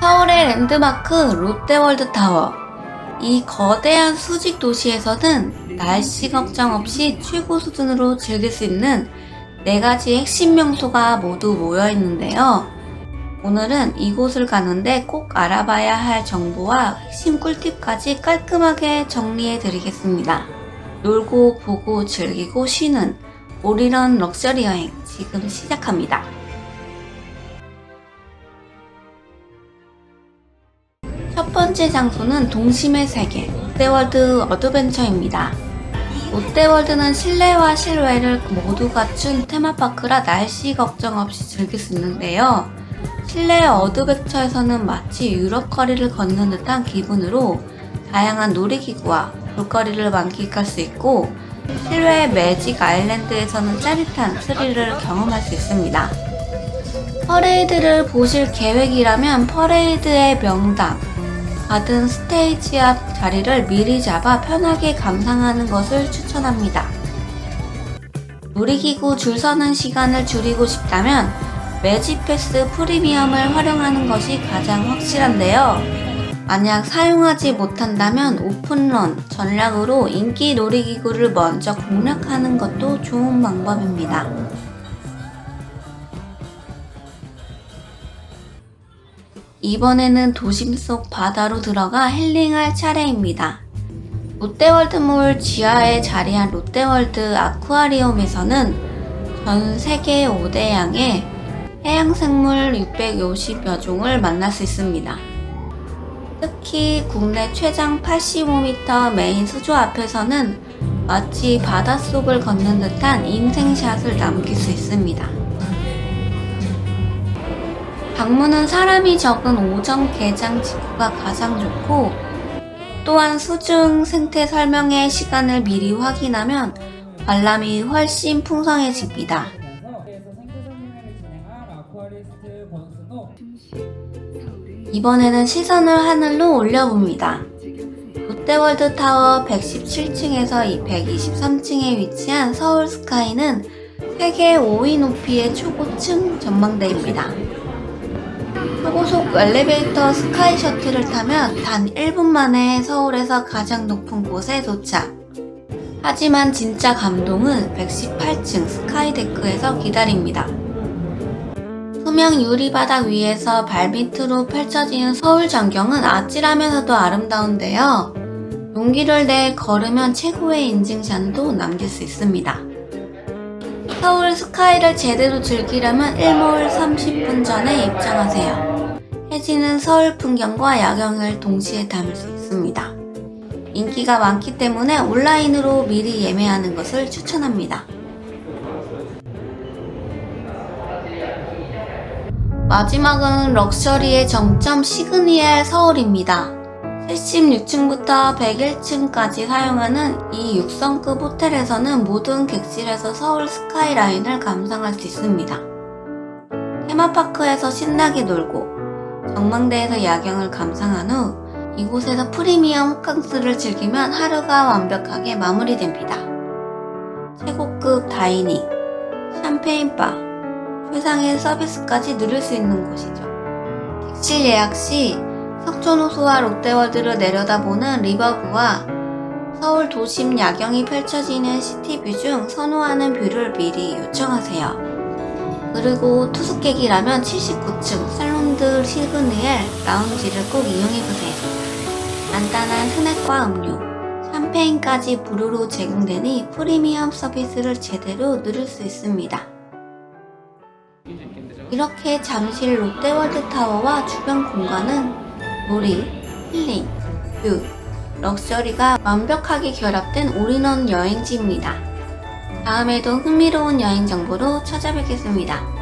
서울의 랜드마크 롯데월드 타워. 이 거대한 수직 도시에서는 날씨 걱정 없이 최고 수준으로 즐길 수 있는 네 가지 핵심 명소가 모두 모여 있는데요. 오늘은 이곳을 가는데 꼭 알아봐야 할 정보와 핵심 꿀팁까지 깔끔하게 정리해 드리겠습니다. 놀고 보고 즐기고 쉬는 올인원 럭셔리 여행 지금 시작합니다. 번째 장소는 동심의 세계 롯데월드 어드벤처입니다. 롯데월드는 실내와 실외를 모두 갖춘 테마파크라 날씨 걱정 없이 즐길 수 있는데요. 실내 어드벤처에서는 마치 유럽 거리를 걷는 듯한 기분으로 다양한 놀이기구와 볼거리를 만끽할 수 있고 실외 매직 아일랜드에서는 짜릿한 스릴을 경험할 수 있습니다. 퍼레이드를 보실 계획이라면 퍼레이드의 명당, 받은 스테이지 앞 자리를 미리 잡아 편하게 감상하는 것을 추천합니다. 놀이기구 줄 서는 시간을 줄이고 싶다면 매직패스 프리미엄을 활용하는 것이 가장 확실한데요. 만약 사용하지 못한다면 오픈런 전략으로 인기 놀이기구를 먼저 공략하는 것도 좋은 방법입니다. 이번에는 도심 속 바다로 들어가 힐링할 차례입니다. 롯데월드몰 지하에 자리한 롯데월드 아쿠아리움에서는 전 세계 5대 양의 해양생물 650여 종을 만날 수 있습니다. 특히 국내 최장 85m 메인 수조 앞에서는 마치 바닷속을 걷는 듯한 인생샷을 남길 수 있습니다. 방문은 사람이 적은 오전 개장 직후가 가장 좋고 또한 수중 생태 설명의 시간을 미리 확인하면 관람이 훨씬 풍성해집니다. 이번에는 시선을 하늘로 올려봅니다. 롯데월드 타워 117층에서 123층에 위치한 서울 스카이는 세계 5위 높이의 초고층 전망대입니다. 초고속 엘리베이터 스카이 셔틀을 타면 단 1분 만에 서울에서 가장 높은 곳에 도착. 하지만 진짜 감동은 118층 스카이 데크에서 기다립니다. 투명 유리 바닥 위에서 발밑으로 펼쳐지는 서울 전경은 아찔하면서도 아름다운데요. 용기를 내 걸으면 최고의 인증샷도 남길 수 있습니다. 서울 스카이를 제대로 즐기려면 1몰 30분 전에 입장하세요. 해지는 서울 풍경과 야경을 동시에 담을 수 있습니다. 인기가 많기 때문에 온라인으로 미리 예매하는 것을 추천합니다. 마지막은 럭셔리의 정점 시그니엘 서울입니다. 76층부터 101층까지 사용하는 이 6성급 호텔에서는 모든 객실에서 서울 스카이라인을 감상할 수 있습니다. 테마파크에서 신나게 놀고 전망대에서 야경을 감상한 후 이곳에서 프리미엄 호캉스를 즐기면 하루가 완벽하게 마무리됩니다. 최고급 다이닝, 샴페인바, 최상의 서비스까지 누릴 수 있는 곳이죠. 객실 예약 시 석촌호수와 롯데월드를 내려다보는 리버뷰와 서울 도심 야경이 펼쳐지는 시티뷰 중 선호하는 뷰를 미리 요청하세요. 그리고 투숙객이라면 79층 살롱드 시그니엘 라운지를 꼭 이용해보세요. 간단한 스낵과 음료, 샴페인까지 무료로 제공되니 프리미엄 서비스를 제대로 누릴 수 있습니다. 이렇게 잠실 롯데월드 타워와 주변 공간은 놀이, 힐링, 뷰, 럭셔리가 완벽하게 결합된 올인원 여행지입니다. 다음에도 흥미로운 여행 정보로 찾아뵙겠습니다.